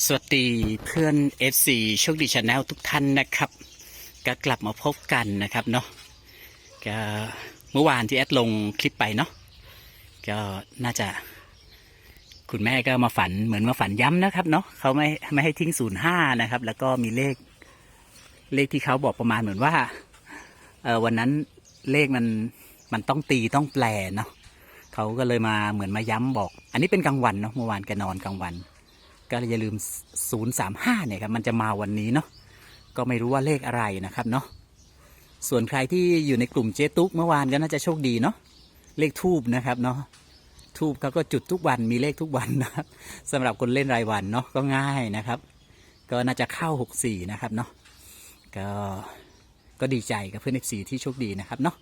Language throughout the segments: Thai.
สวัสดีเพื่อน FC โชคดีชาแนลทุกท่านนะครับ ก็กลับมาพบกันนะครับเนาะก็เมื่อวานที่แอดลงคลิปไปเนาะก็น่าจะ คุณแม่ก็มาฝันเหมือนมาฝันย้ำนะครับเนาะเขาไม่ไม่ให้ทิ้งศูนย์ห้านะครับ แล้วก็มีเลขเลขที่เขาบอกประมาณเหมือนว่าเออวันนั้นเลขมันมันต้องตีต้องแปลเนาะเขาก็เลยมาเหมือนมาย้ำบอก อันนี้เป็นกลางวันเนาะเมื่อวานแกนอนกลางวัน ก็อย่าลืม 035 เนี่ยครับมันจะมาวันนี้เนาะก็ไม่รู้ว่าเลขอะไรนะครับเนาะส่วนใครที่อยู่ในกลุ่มเจ๊ตุ๊กเมื่อวานก็น่าจะโชคดีเนาะเลขทูบนะครับเนาะทูบเขาก็จุดทุกวันมีเลขทุกวันนะครับสำหรับคนเล่นรายวันเนาะก็ง่ายนะครับ ก็น่าจะเข้า 64 นะครับเนาะก็ก็ดีใจกับเพื่อน FC ที่โชคดีนะครับเนาะ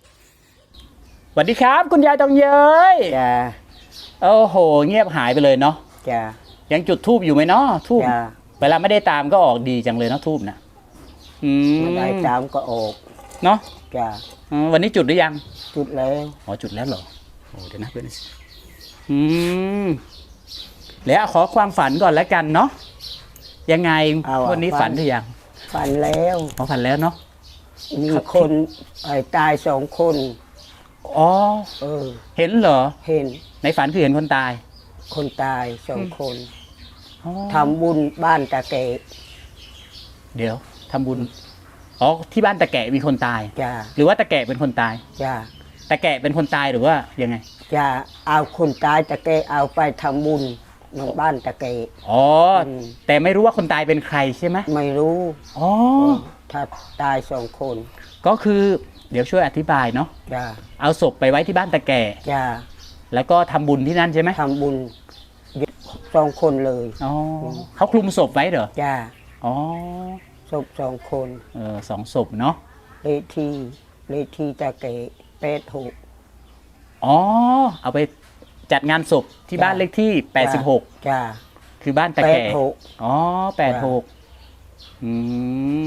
สวัสดีครับ คุณยายตองเย้ยจ้าโอ้โห เงียบหายไปเลยเนาะจ้า ยังจุดทูบอยู่ไหมเนาะทูบจ้าเวลาไม่ได้ตามก็ออกดีจังเลยเนาะทูบนะอืมไม่ได้ตามก็ออกเนาะจ้าอืมวันนี้จุดหรือยังจุดแล้วอ๋อจุดแล้วเหรอโอ้เดี๋ยวนะเพื่อนอืมแล้วขอความฝันก่อนแล้วกันเนาะยังไงเอาอะวันนี้ฝันหรือยังฝันแล้วอ๋อฝันแล้วเนาะมีครับคนไอ้ตายสองคน อ๋อเออ เห็นเหรอ เห็นในฝันคือเห็นคนตาย คนตายสองคน อ๋อทำบุญบ้านตาเกะเดี๋ยวทำบุญอ๋อที่บ้านตะแกะมีคนตาย จ้าหรือว่าตะแกะเป็นคนตาย จ้าตะแกะเป็นคนตายหรือว่ายังไงจ้าเอาคนตายตาเกะเอาไปทำบุญในบ้านตาเกะ อ๋ออม แต่ไม่รู้ว่าคนตายเป็นใครใช่ไหมไม่รู้อ๋อถ้าตายสองคนก็คือเดี๋ยวช่วยอธิบายเนาะจ้าเอาศพไปไว้ที่บ้านตะแก่ จ้าแล้วก็ทำบุญที่นั่นใช่ไหมทำบุญ สองคนเลยอ๋อเขาคลุมศพไว้เหรอจ้าอ๋อศพสองคนเออสองศพเนาะเลขที่เลขที่ตะเกะแปดหกอ๋อ เอาไปจัดงานศพที่จ้ะบ้านเลขที่86จ้าคือบ้านตะแปแก่ดหกอ๋อ86อืม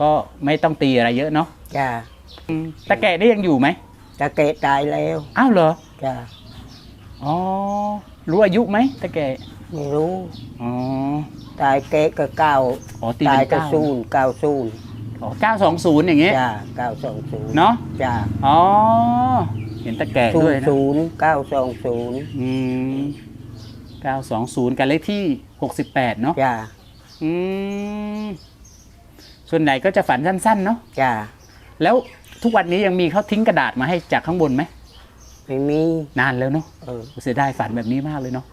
ก็ไม่ต้องตีอะไรเยอะเนาะ จ้าอืมตะแก่นี่ยังอยู่ไหม ตะเกะตายแล้ว อ้าวเหรอ จ้า อ๋อ รู้อายุไหมตะแก่ไม่รู้อ๋อ ตายเกะก็เก้าอ๋อตีตาเป็ยนก็เก้า ศูนย์เก้าศูนย์อ๋อเก้าสองศูนย์อย่างเงี้ยจ้าเก้าสองศูนย์เนาะจ้าอ๋อ เห็นตะแก่ศูด้วยนย์นะศูนย์เก้าสองศูนย์อืมเก้าสองศูนย์กันเลขที่หกสิบแปดเนาะจ้าอืมส่วนใหญ่ก็จะฝันสั้นๆเนาะจ้าแล้วทุกวันนี้ยังมีเขาทิ้งกระดาษมาให้จากข้างบนไหม ไม่มีนานแล้วเนาะเออเสียดายฝันแบบนี้มากเลยเนาะ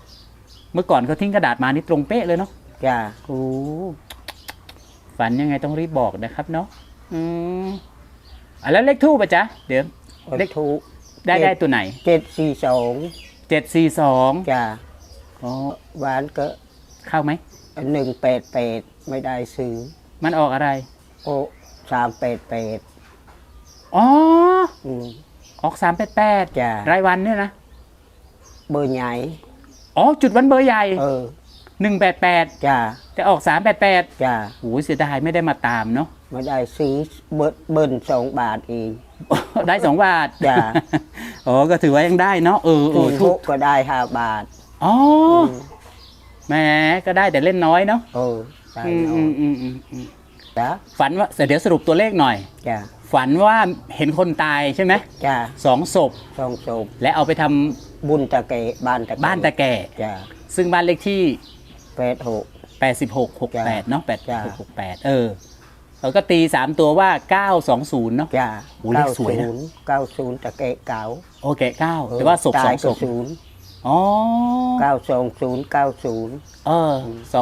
เมื่อก่อนเขาทิ้งกระดาษมานี่ตรงเป๊ะเลยเนาะจ้าโอ้ฝันยังไงต้องรีบบอกนะครับเนาะอืมอะแล้วเลขทูบอะจ๊ะเดี๋ยว เลขถูกได้ได้ตัวไหนเจ็ดสี่สองเจ็ดสี่สองจ้าอ๋อหวานก็เข้าไหมหนึ่งแปดแปดไม่ได้ซื้อ มันออกอะไร โอ้สามแปดแปดอ๋อ อืม ออกสามแปดแปดจ้ะ รายวันเนี่ยนะ เบอร์ใหญ่อ๋อ จุดวันเบอร์ใหญ่เออหนึ่งแปดแปดจ้าแต่ออกสามแปดแปดจ้าโอ้ยเสียดายไม่ได้มาตามเนาะ ไม่ได้ซื้อเบิร์เบิ้ลสองบาทเอง ได้สองบาทจ้ะ อ๋อ ก็ถือว่ายังได้เนาะเออเอถูอกถูทุกกก็ได้ห้าบาทอ๋ออมแหมก็ได้แต่เล่นน้อยเนาะเออได้อืมเนาอืมะอืมอืมอืมจ้าฝันว่าเดี๋ยวสรุปตัวเลขหน่อย จ้า ฝันว่าเห็นคนตายใช่ไหมจ้าสองศพสองศพและเอาไปทำบุญตะเกะบ้านตะเกะบ้านตะแก่ จ้าซึ่งบ้านเลขที่ แปดหก 86 68 เนาะจ้ะ86 68 เออเราก็ตี 3 ตัวว่า 920 เนาะ จ้าโอ้เลขสวยนะ เก้าศูนย์ตะเกะเก่าโอเค 9 แต่ว่าศพตาสอยงศก็พศูนย์อ๋อเก้าสองศูนย์เก้าศูนย์เออ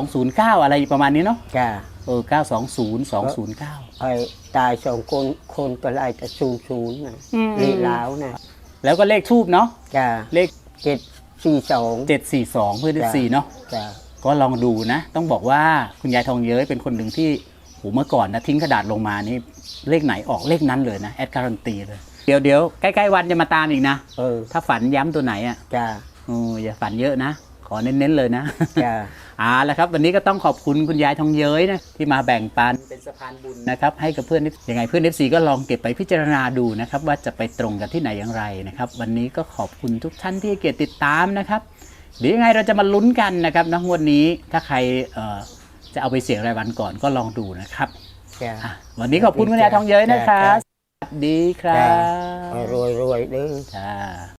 209 อะไรประมาณนี้เนาะ จ้า เออ920 209 ไอ้ตายสองคนคนก็ไล่แต่ศูนย์ศูนย์นะอืม ลีลาวนะแล้วก็เลขทูบเนาะจ้าเลข เจ็ดสี่สอง 742 เพื่อนจ้ะ4เนาะ จ้าก็ลองดูนะ ต้องบอกว่าคุณยายทองเย้ยเป็นคนหนึ่งที่โหเมื่อก่อนนะทิ้งกระดาษลงมานี่เลขไหนออกเลขนั้นเลยนะแอดการันตีเลย เดี๋ยวเดี๋ยวใกล้ ๆ วันจะมาตามอีกนะ เออถ้าฝันย้ำตัวไหนอะจ้าโอ้อย่าฝันเยอะนะ ขอเน้นๆเลยนะจ้าอ่าแล้วครับ วันนี้ก็ต้องขอบคุณคุณยายทองเย้ยนะที่มาแบ่งปันเป็นสะพานบุญนะครับ ให้กับเพื่อน FC ยังไงเพื่อน FC ก็ลองเก็บไปพิจารณาดูนะครับ ว่าจะไปตรงกันที่ไหนอย่างไรนะครับ วันนี้ก็ขอบคุณทุกท่านที่ให้เกียรติติดตามนะครับเดี๋ยวยังไงเราจะมาลุ้นกันนะครับนะงวดนี้ถ้าใครเอ่อจะเอาไปเสี่ยงรายวันก่อนก็ลองดูนะครับจ้ะอะวันนี้ขอบคุณคุณยายทองเย้ยนะคะจ้ะสวัสดีครับรวยรวยๆเด้อจ้า